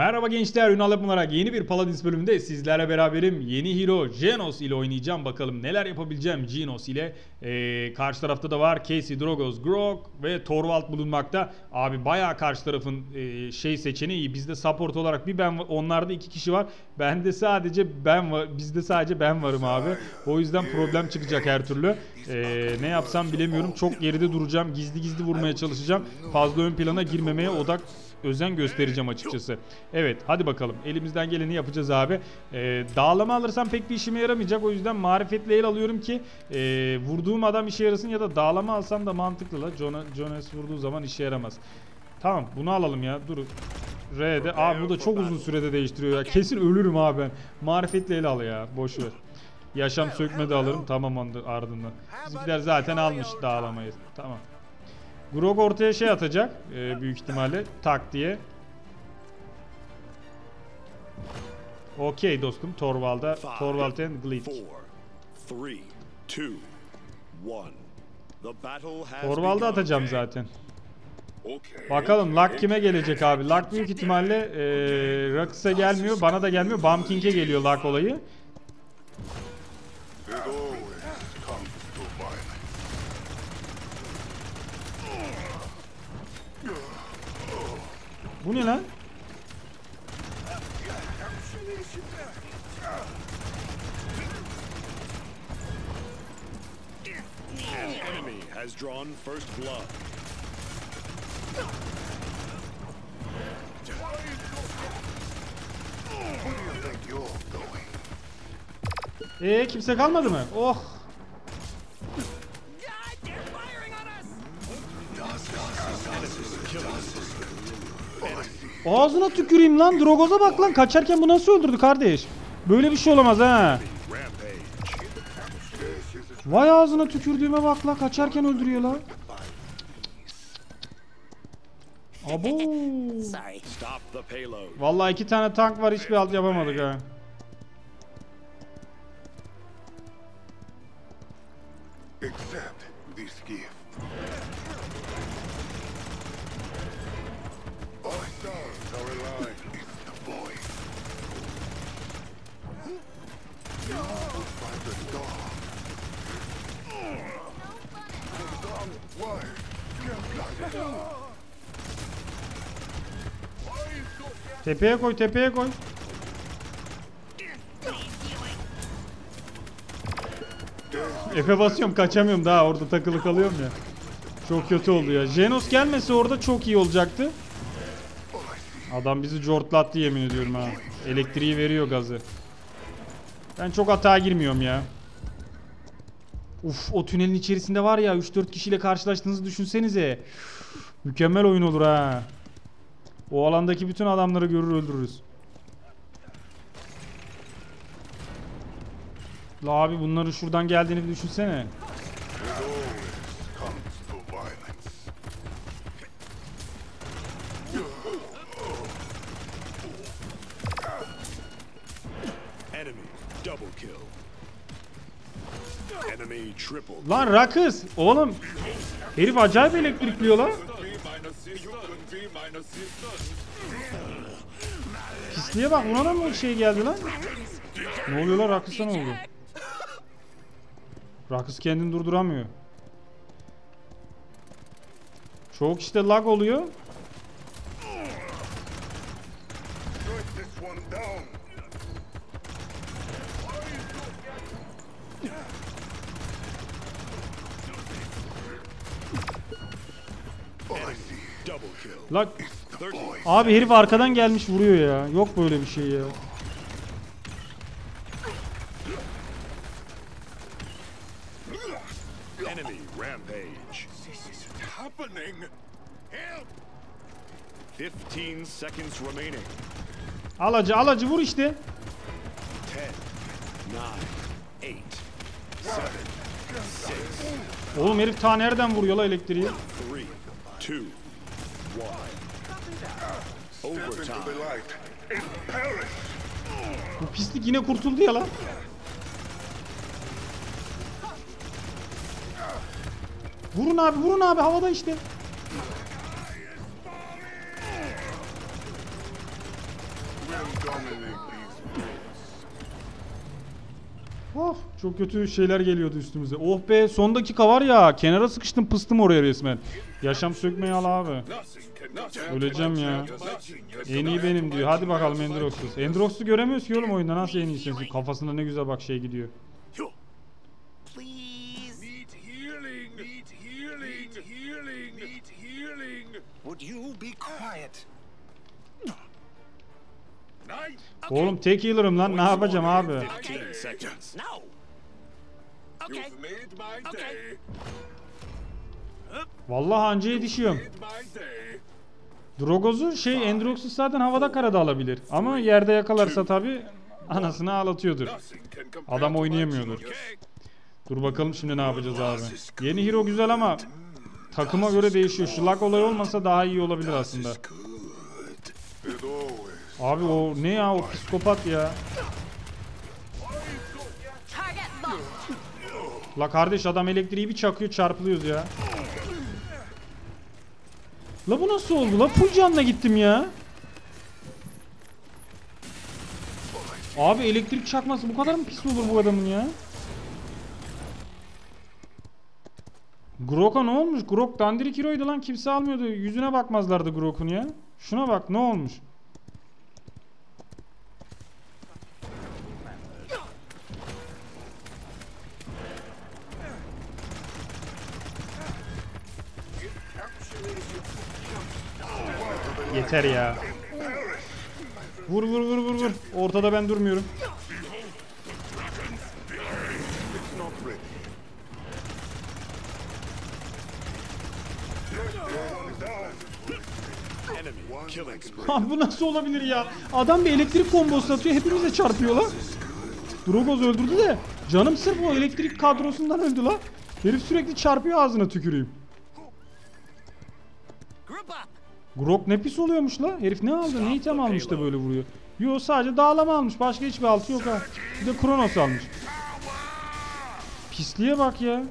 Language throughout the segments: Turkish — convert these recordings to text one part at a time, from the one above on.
Merhaba gençler, Ünal Yapınarak yeni bir Paladins bölümünde sizlerle beraberim. Yeni hero Genos ile oynayacağım. Bakalım neler yapabileceğim Genos ile. Ee, karşı tarafta da var Casey, Drogos, Grog ve Torvald bulunmakta. Abi bayağı karşı tarafın e, şey seçeneği iyi. Bizde support olarak bir ben onlarda iki kişi var. Bende sadece ben var. Bizde sadece ben varım abi. O yüzden problem çıkacak her türlü. Ee, ne yapsam bilemiyorum. Çok geride duracağım. Gizli gizli vurmaya çalışacağım. Fazla ön plana girmemeye odak özen göstereceğim açıkçası. Evet hadi bakalım. Elimizden geleni yapacağız abi. Ee, dağlama alırsam pek bir işime yaramayacak. O yüzden marifetli el alıyorum ki e, vurduğum adam işe yarasın ya da dağlama alsam da mantıklı la. Jonas vurduğu zaman işe yaramaz. Tamam bunu alalım ya. Dur. R'de. Aa bu da çok uzun sürede değiştiriyor ya. Kesin ölürüm abi ben. Marifetli el al ya. Boş ver. Yaşam sökme de alırım. Tamam ardından. Bizimkiler zaten almış dağlamayı. Tamam. Grog ortaya şey atacak e, büyük ihtimalle tak diye. Okey dostum Torvald'a Torvald and Gleek. Torvald'a atacağım zaten. Bakalım Luck kime gelecek abi? Luck büyük ihtimalle e, Rakıs'a gelmiyor. Bana da gelmiyor. Bum King'e geliyor Luck olayı. Bu ne lan? Has drawn first blood. Where do you think you're going? E kimse kalmadı mı? Oh. Ağzına tüküreyim lan. Drogoz'a bak lan. Kaçarken bu nasıl öldürdü kardeş? Böyle bir şey olamaz ha. Vay ağzına tükürdüğüme bak la. Kaçarken öldürüyor la. Abo. Vallahi iki tane tank var hiçbir alt yapamadık ha. Tepeye koy tepeye koy. Efe basıyorum kaçamıyorum daha orada takılı kalıyorum ya. Çok kötü oldu ya. Jenos gelmese orada çok iyi olacaktı. Adam bizi cortlattı yemin ediyorum ha. Elektriği veriyor gazı. Ben çok hata girmiyorum ya. Uf o tünelin içerisinde var ya 3-4 kişiyle karşılaştığınızı düşünsenize. Mükemmel oyun olur ha. O alandaki bütün adamları görür öldürürüz. La abi bunların şuradan geldiğini bir düşünsene. Lan Rakız oğlum. Herif acayip elektrikliyor lan. Pisliğe bak buna da mı şey geldi lan? Ne oluyor lan Rakıs'a ne oldu? Rakız kendini durduramıyor. Çok işte lag oluyor. 30. Abi herif arkadan gelmiş vuruyor ya. Yok böyle bir şey ya. Enemy rampage. Happening. Help! 15 seconds remaining. Alacı alacı vur işte. 10, 9, 8, 6, Oğlum herif ta nereden vuruyor la elektriği? 3, 2, Bu pislik yine kurtuldu ya lan. Vurun abi vurun abi havada işte. Of çok kötü şeyler geliyordu üstümüze. Oh be son dakika var ya kenara sıkıştım pıstım oraya resmen. Yaşam sökmeyi al abi. Öleceğim ya. En iyi benim diyor. Hadi bakalım Endrox'uz. Endrox'u göremiyoruz ki oğlum oyunda nasıl en iyisiniz? Kafasında ne güzel bak şey gidiyor. Oğlum tek healer'ım lan ne yapacağım abi? 15 seconds. No. Okay. You've made my Okay. day. Vallahi anca yetişiyorum. Drogoz'u şey Endrox'u zaten havada karada alabilir. Ama yerde yakalarsa tabi anasını ağlatıyordur. Adam oynayamıyordur. Dur bakalım şimdi ne yapacağız abi. Yeni hero güzel ama takıma göre değişiyor. Şu lag olayı olmasa daha iyi olabilir aslında. Abi o ne ya o psikopat ya. La kardeş adam elektriği bir çakıyor çarpılıyoruz ya. La bu nasıl oldu la? Full canla gittim ya. Abi elektrik çakması bu kadar mı pis olur bu adamın ya? Grok'a ne olmuş? Grok dandirik hero'ydu lan kimse almıyordu. Yüzüne bakmazlardı Grok'un ya. Şuna bak ne olmuş? Yeter ya. Vur vur vur vur vur. Ortada ben durmuyorum. Abi bu nasıl olabilir ya? Adam bir elektrik kombosu atıyor hepimize çarpıyor lan. Drogoz öldürdü de canım sırf o elektrik kadrosundan öldü lan. Herif sürekli çarpıyor ağzına tüküreyim. Grok ne pis oluyormuş la. Herif ne aldı? Ne item almış da böyle vuruyor. Yo sadece dağlama almış. Başka hiçbir altı yok ha. Bir de Kronos almış. Pisliğe bak ya.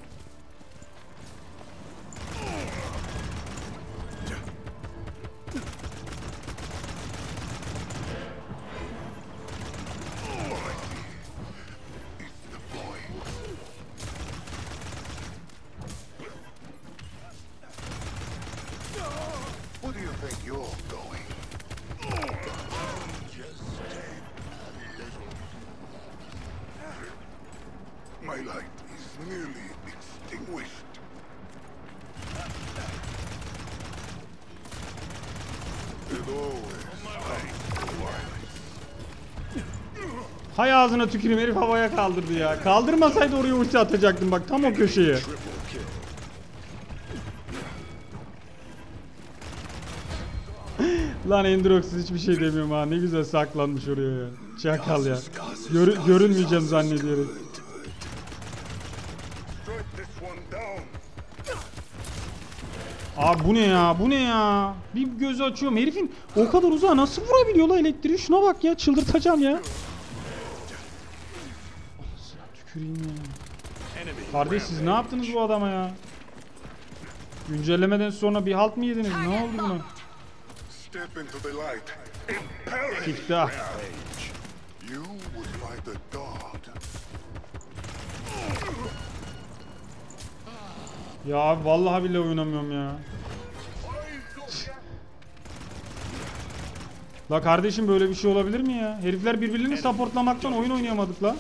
Hay ağzına tüküreyim herif havaya kaldırdı ya. Kaldırmasaydı oraya ulti atacaktım bak tam o köşeye. Lan Endrox'uz hiçbir şey demiyorum ha. Ne güzel saklanmış oraya ya. Çakal ya. Görü- görünmeyeceğim zannediyorum. Abi bu ne ya? Bu ne ya? Bir göz açıyorum. Herifin o kadar uzağa nasıl vurabiliyor la elektriği? Şuna bak ya. Çıldırtacağım ya. Ağzına tüküreyim ya. Kardeş siz ne yaptınız bu adama ya? Güncellemeden sonra bir halt mı yediniz? Ne oldu buna? Step into the light. Impel him. Siftah. You would fight a Ya abi vallahi billahi oynamıyorum ya. La kardeşim böyle bir şey olabilir mi ya? Herifler birbirlerini supportlamaktan oyun oynayamadık la.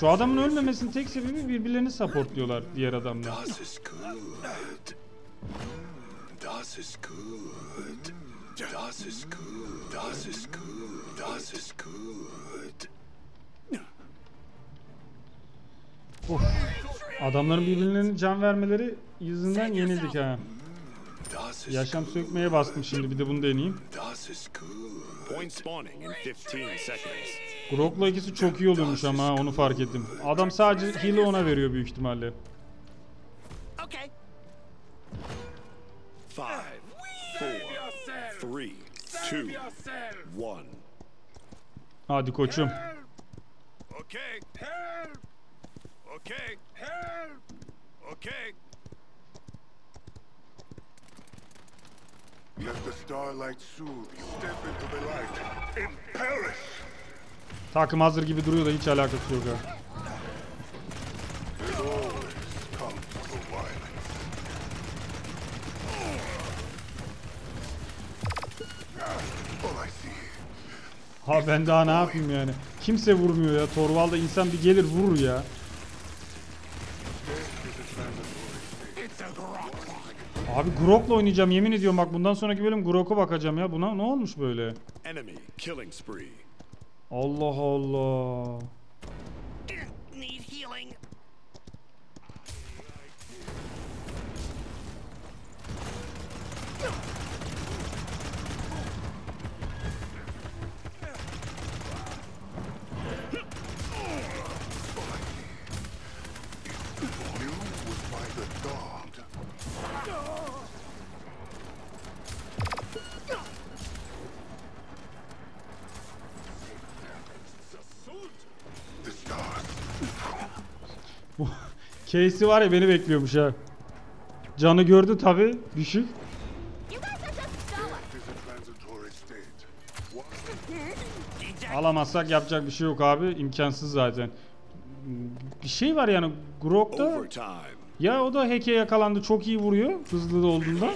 Şu adamın ölmemesinin tek sebebi birbirlerini supportluyorlar diğer adamlar. Das ist gut. Das ist gut. Das ist gut. Das ist gut. Gut. Adamların birbirlerine can vermeleri yüzünden yenildik ha. Yaşam sökmeye bastım şimdi bir de bunu deneyeyim. Das ist gut. Point spawning in 15 seconds. Grok'la ikisi çok iyi oluyormuş ama onu fark ettim. Adam sadece heal'ı ona veriyor büyük ihtimalle. Five, four, three, two, one. Hadi koçum. Okay. Okay. Help! Okay. Let the starlight soothe you. Step into the light and perish. Takım hazır gibi duruyor da hiç alakası yok ha. Ha ben daha ne yapayım yani. Kimse vurmuyor ya. Torvalda insan bir gelir vurur ya. Abi Grok'la oynayacağım yemin ediyorum bak bundan sonraki bölüm Grok'a bakacağım ya. Buna ne olmuş böyle? Allah Allah. Casey var ya beni bekliyormuş ha. Canı gördü tabi düşük. Alamazsak yapacak bir şey yok abi. İmkansız zaten. Bir şey var yani Grok'ta ya o da hack'e yakalandı çok iyi vuruyor hızlı da olduğunda.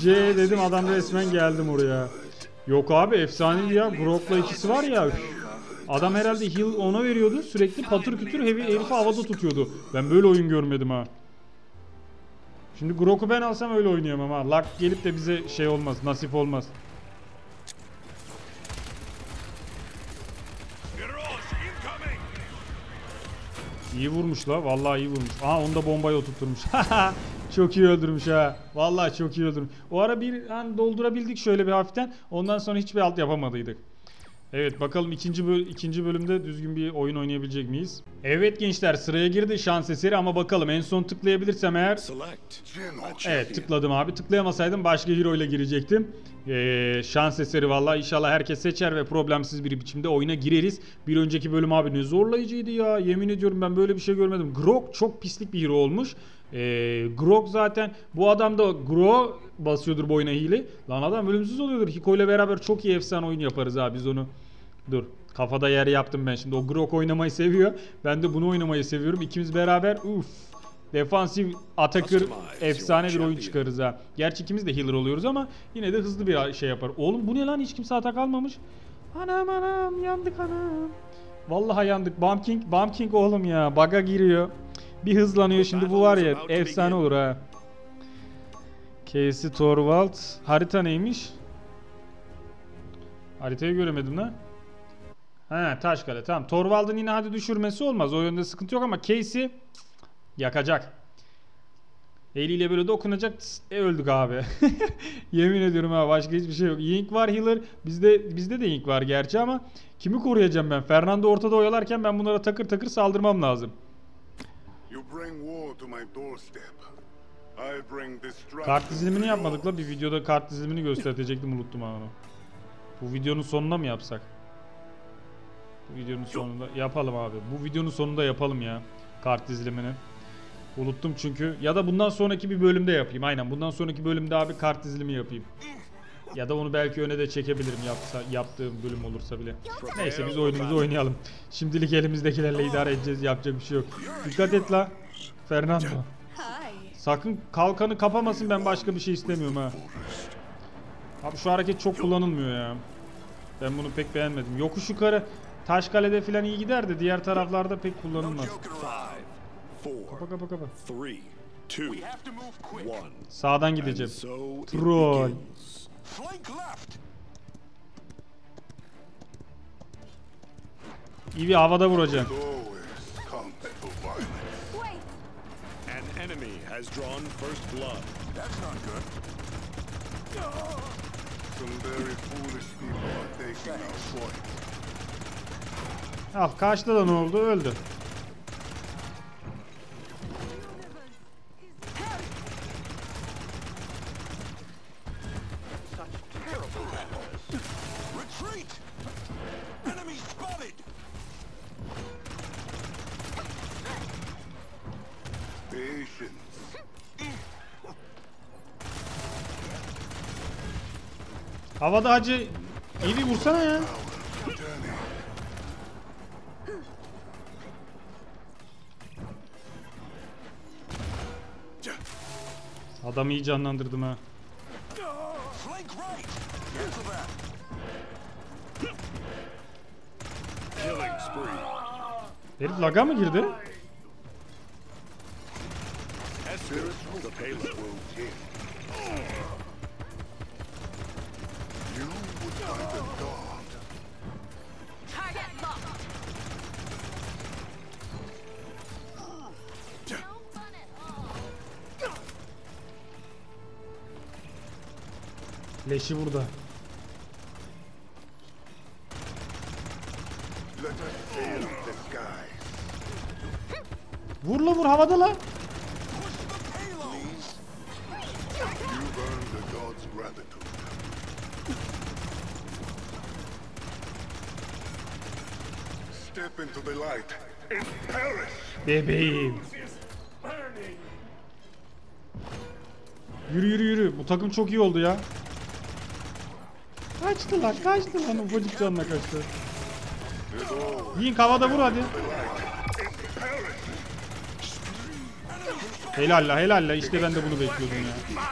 C dedim adam resmen geldim oraya. Yok abi efsanevi ya. Grok'la ikisi var ya. üf. Adam herhalde heal ona veriyordu. Sürekli patır kütür heavy herifi havada tutuyordu. Ben böyle oyun görmedim ha. Şimdi Grok'u ben alsam öyle oynayamam ha. Luck gelip de bize şey olmaz, nasip olmaz. İyi vurmuş la. Vallahi iyi vurmuş. Aha onu da bombayı oturtmuş. çok iyi öldürmüş ha. Vallahi çok iyi öldürmüş. O ara bir hani doldurabildik şöyle bir hafiften. Ondan sonra hiçbir alt yapamadıydık. Evet bakalım ikinci, böl ikinci bölümde düzgün bir oyun oynayabilecek miyiz? Evet gençler sıraya girdi şans eseri ama bakalım en son tıklayabilirsem eğer Evet tıkladım abi. Tıklayamasaydım başka hero ile girecektim. Ee, şans eseri valla inşallah herkes seçer ve problemsiz bir biçimde oyuna gireriz. Bir önceki bölüm abi ne zorlayıcıydı ya. Yemin ediyorum ben böyle bir şey görmedim. Grok çok pislik bir hero olmuş. Ee, Grok zaten bu adam da Gro basıyordur boyuna hile. Lan adam ölümsüz oluyordur. Hiko ile beraber çok iyi efsane oyun yaparız abi biz onu. Dur. Kafada yer yaptım ben şimdi. O Grok oynamayı seviyor. Ben de bunu oynamayı seviyorum. İkimiz beraber uf. Defansif atakır efsane bir oyun çıkarız ha. Gerçi ikimiz de healer oluyoruz ama yine de hızlı bir şey yapar. Oğlum bu ne lan hiç kimse atak almamış. Anam anam yandık anam. Vallahi yandık. Bomb King, Bomb King oğlum ya. Baga giriyor. Bir hızlanıyor şimdi bu var ya efsane olur ha. Casey Torvald. Harita neymiş? Haritayı göremedim lan. He Taşkale tamam. Torvald'ın yine hadi düşürmesi olmaz. O yönde sıkıntı yok ama Casey yakacak. Eliyle böyle dokunacak. E öldük abi. Yemin ediyorum ha başka hiçbir şey yok. Yink var healer. Bizde bizde de Yink var gerçi ama kimi koruyacağım ben? Fernando ortada oyalarken ben bunlara takır takır saldırmam lazım. Kart dizilimini yapmadık la. Bir videoda kart dizilimini gösterecektim unuttum onu. Bu videonun sonunda mı yapsak? Bu videonun sonunda yapalım abi. Bu videonun sonunda yapalım ya kart dizilimini. Unuttum çünkü. Ya da bundan sonraki bir bölümde yapayım. Aynen bundan sonraki bölümde abi kart dizilimi yapayım. Ya da onu belki öne de çekebilirim yapsa, yaptığım bölüm olursa bile. Neyse biz oyunumuzu oynayalım. Şimdilik elimizdekilerle idare edeceğiz. Yapacak bir şey yok. Dikkat et la. Fernando. Sakın kalkanı kapamasın ben başka bir şey istemiyorum ha. Abi şu hareket çok kullanılmıyor ya. Ben bunu pek beğenmedim. Yokuş yukarı Taşkale'de falan iyi gider de diğer taraflarda pek kullanılmaz. Kapa kapa kapa. three, two, one. Sağdan gideceğim. Troll. Flank left. İyi havada vuracağım. An enemy has drawn first blood. That's not good. Some very foolish people are taking our point. Al karşıda da ne oldu? Öldü. Havada hacı Evi vursana ya. Adamı iyi canlandırdım ha. Herif laga mı girdi? Leşi burada. Vur la vur havada la. Bebeğim. Yürü yürü yürü. Bu takım çok iyi oldu ya. Kaçtı lan kaçtı lan. Ufacık canına kaçtı. Yiyin havada vur hadi. Helal la helal la. İşte ben de bunu bekliyordum ya.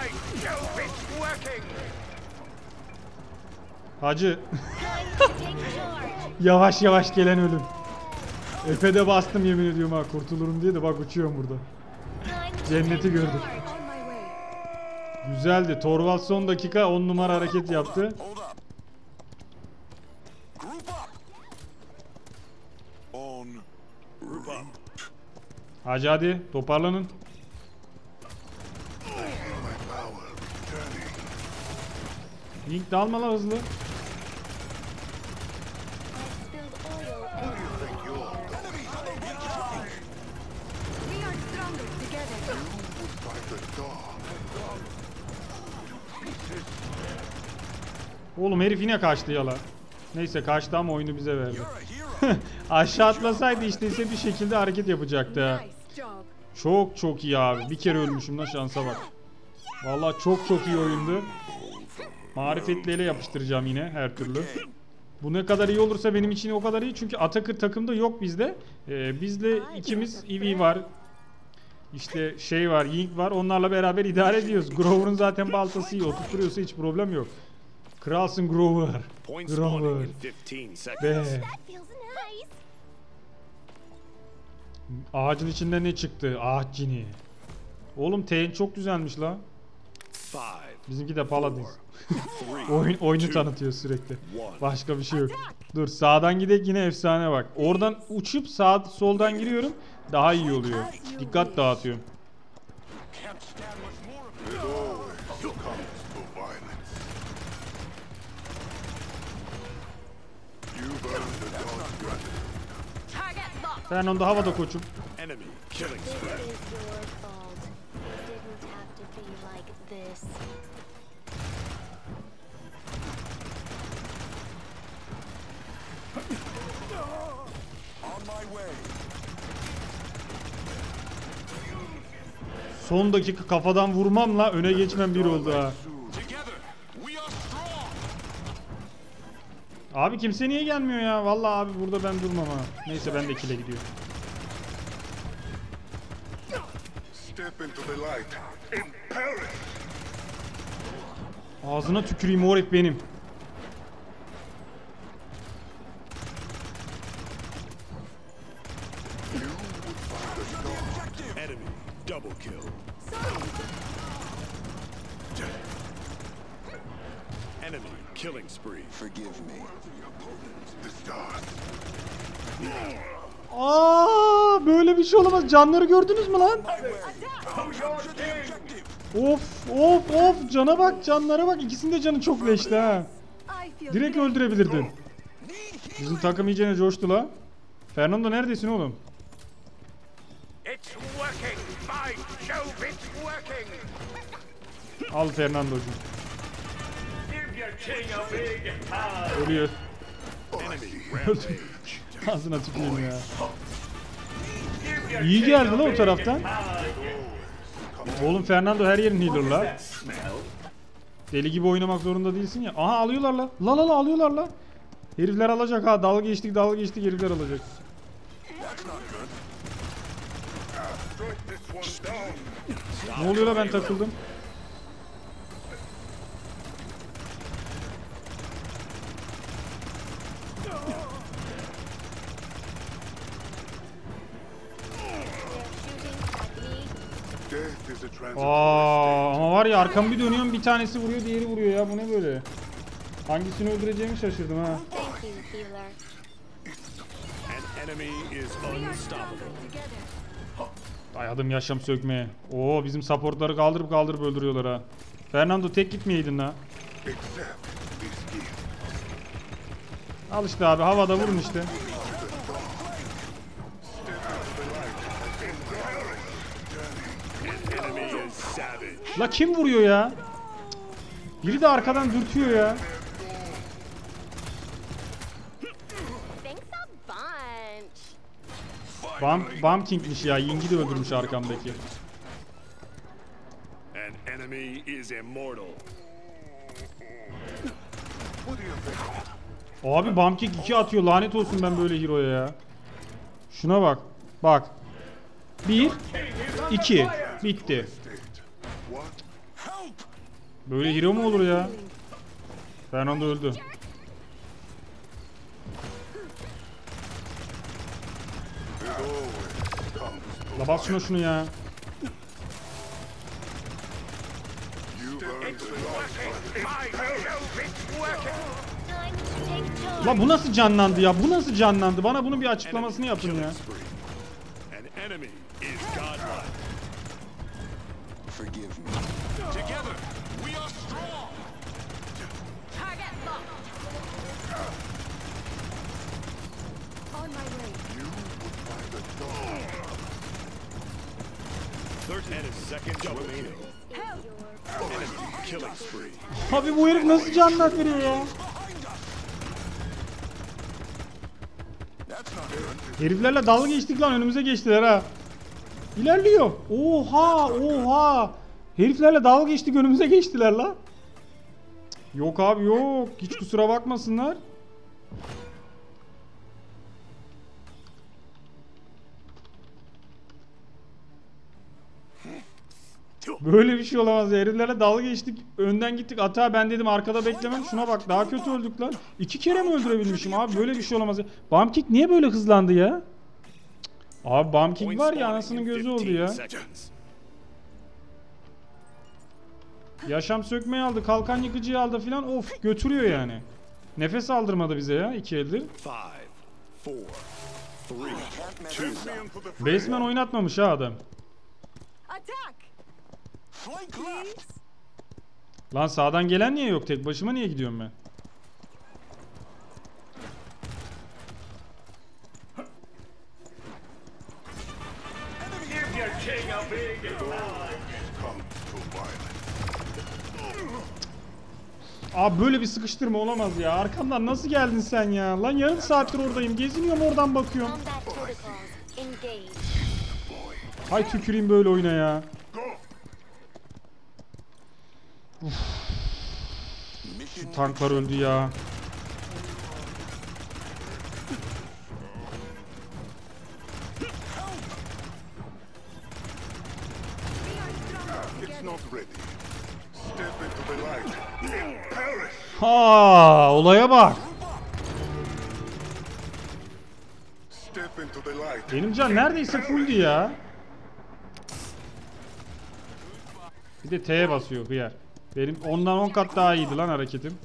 Hacı. Yavaş yavaş gelen ölüm. Efe'de bastım yemin ediyorum ha kurtulurum diye de bak uçuyorum burada. Cenneti way. Güzeldi. Torvald son dakika 10 numara hareket yaptı. Are stronger together. would find a dog. Oğlum herif yine kaçtı yala. Neyse kaçtı ama oyunu bize verdi. Aşağı atlasaydı işte ise bir şekilde hareket yapacaktı. Çok çok iyi abi. Bir kere ölmüşüm lan şansa bak. Vallahi çok çok iyi oyundu. Marifetli ele yapıştıracağım yine her türlü. Bu ne kadar iyi olursa benim için o kadar iyi. Çünkü Atakır takımda yok bizde. Ee, bizle ikimiz Eevee var. İşte şey var, Ying var. Onlarla beraber idare ediyoruz. Grover'ın zaten baltası iyi. Oturtuyorsa hiç problem yok. Kralsın Grover. Grover. in 15 seconds. Be. Ağacın içinde ne çıktı? Ağaç cini. Oğlum T'in çok güzelmiş la. Bizimki de Paladin. Oyun oyunu tanıtıyor sürekli. Başka bir şey yok. Dur sağdan gidek yine efsane bak. Oradan uçup sağ soldan giriyorum. Daha iyi oluyor. Dikkat dağıtıyorum. This. On my way. Son dakika kafadan vurmamla öne geçmem bir oldu ha. Abi kimse niye gelmiyor ya? Vallahi abi burada ben durmam ha. Neyse ben de kile gidiyorum. Step into the light and perish. Ağzına tüküreyim o herif benim. Canları gördünüz mü lan? Of of of cana bak canlara bak. İkisinin de canı çok leşti ha. Direkt öldürebilirdin. Bizim takım iyicene coştu la. Fernando neredesin oğlum? Al Fernando'cum. Ölüyor. Ağzına tüküreyim ya. İyi geldi a la o taraftan. Oğlum Fernando her yerin healer la. Deli gibi oynamak zorunda değilsin ya. Aha alıyorlar la. La la la alıyorlar la. Herifler alacak ha. Dalga geçtik dalga geçtik herifler alacak. Ne oluyor la ben takıldım. Aa ama var ya arkamı bir dönüyorum bir tanesi vuruyor diğeri vuruyor ya bu ne böyle. Hangisini öldüreceğimi şaşırdım ha. Dayadım yaşam sökmeye. Oo bizim supportları kaldırıp kaldırıp öldürüyorlar ha. Fernando tek gitmeyeydin gift. Al işte abi havada vurun işte. La kim vuruyor ya? Biri de arkadan dürtüyor ya. Bam, Bam King'miş ya. Ying'i de öldürmüş arkamdaki. Abi Bam King 2 atıyor. Lanet olsun ben böyle hero'ya ya. Şuna bak. Bak. 1 2 Bitti. Böyle hero mu olur ya? Fernando öldü. La bas şuna şunu ya. La bu nasıl canlandı ya? Bu nasıl canlandı? Bana bunun bir açıklamasını yapın ya. Forgive me. Abi bu herif nasıl canlan veriyor ya? Heriflerle dalga geçtik lan önümüze geçtiler ha. İlerliyor. Oha oha. Heriflerle dalga geçtik önümüze geçtiler la. Yok abi yok. Hiç kusura bakmasınlar. Böyle bir şey olamaz ya. Heriflerle dalga geçtik. Önden gittik. Ata ben dedim arkada beklemem. Şuna bak daha kötü öldük lan. İki kere mi öldürebilmişim abi? Böyle bir şey olamaz ya. Bumkick niye böyle hızlandı ya? Abi Bumkick Point var ya anasının gözü 15 oldu ya. Yaşam sökmeyi aldı, kalkan yıkıcıyı aldı filan. Of götürüyor yani. Nefes aldırmadı bize ya iki eldir. Baseman oynatmamış ha adam. Attack! Lan sağdan gelen niye yok? Tek başıma niye gidiyorum ben? Abi böyle bir sıkıştırma olamaz ya. Arkamdan nasıl geldin sen ya? Lan yarım saattir oradayım. Geziniyorum oradan bakıyorum. Hay tüküreyim böyle oyuna ya. Go. Mission Tanklar öldü ya. Ha, olaya bak. Benim can neredeyse fulldü ya. Bir de T'ye basıyor hıyar. Benim ondan 10 kat daha iyiydi lan hareketim.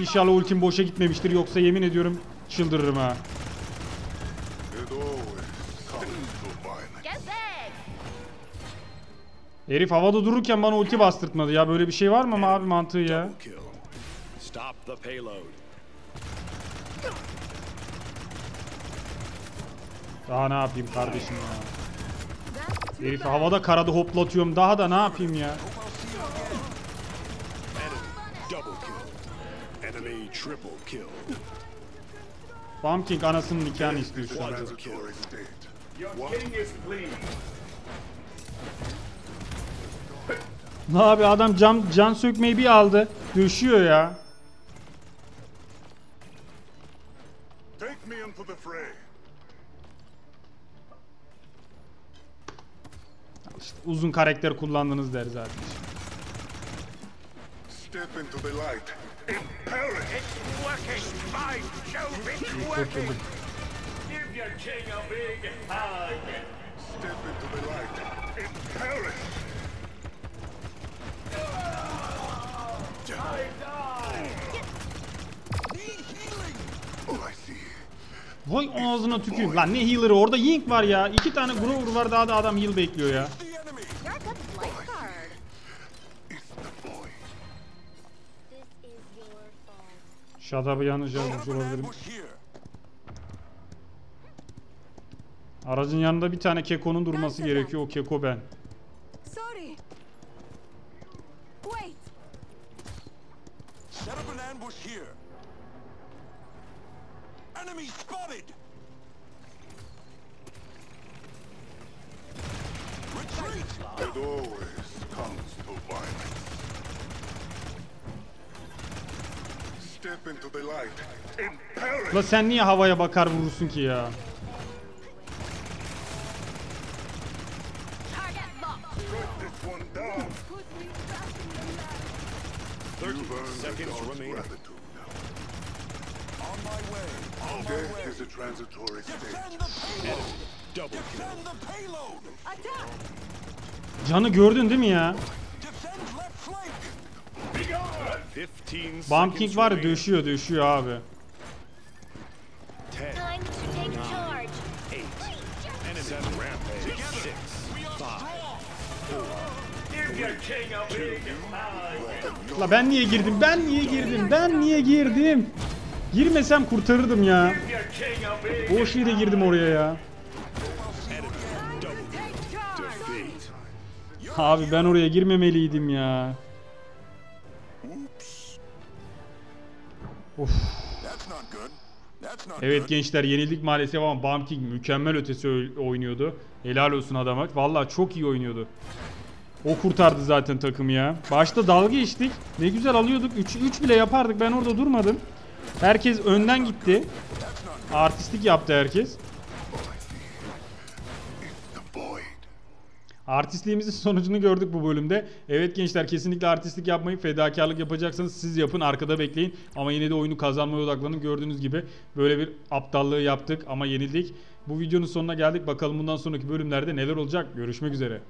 İnşallah ultim boşa gitmemiştir yoksa yemin ediyorum çıldırırım ha. Herif havada dururken bana ulti bastırtmadı ya böyle bir şey var mı abi mantığı ya? Kill. Stop the payload. Daha ne yapayım kardeşim ya? Herifi havada karada hoplatıyorum daha da ne yapayım ya? King anasının nikahını istiyor şu anda. Abi adam cam, can sökmeyi bir aldı. Döşüyor ya. Take me into the fray. İşte uzun karakter kullandınız der zaten. Step into the light. Perish. Working. By Jove, it's working. Give your king a big hug. Step into the light. Perish. I die. Oh, I see. Vay ağzına tüküreyim. Lan ne healer'ı orada Yink var ya. İki tane Grover var daha da adam heal bekliyor ya. Yanlış Set yazmış olabilirim. Aracın yanında bir tane kekonun durması gerekiyor. O keko ben. The payload. Double kill. Defend the payload. Attack. Canı gördün değil mi ya? Defend left flank. 15 Bomb seconds King var ya döşüyor döşüyor abi. La ben niye girdim? Ben niye girdim? Ben niye girdim? Girmesem kurtarırdım ya. Boş yere girdim oraya ya. Abi ben oraya girmemeliydim ya. Of. Evet gençler yenildik maalesef ama King mükemmel ötesi oynuyordu. Helal olsun adama. Vallahi çok iyi oynuyordu. O kurtardı zaten takımı ya. Başta dalga geçtik. Ne güzel alıyorduk. 3 3 bile yapardık. Ben orada durmadım. Herkes önden gitti. Artistlik yaptı herkes. Artistliğimizin sonucunu gördük bu bölümde. Evet gençler kesinlikle artistlik yapmayın. Fedakarlık yapacaksanız siz yapın arkada bekleyin. Ama yine de oyunu kazanmaya odaklanın. Gördüğünüz gibi böyle bir aptallığı yaptık ama yenildik. Bu videonun sonuna geldik. Bakalım bundan sonraki bölümlerde neler olacak. Görüşmek üzere.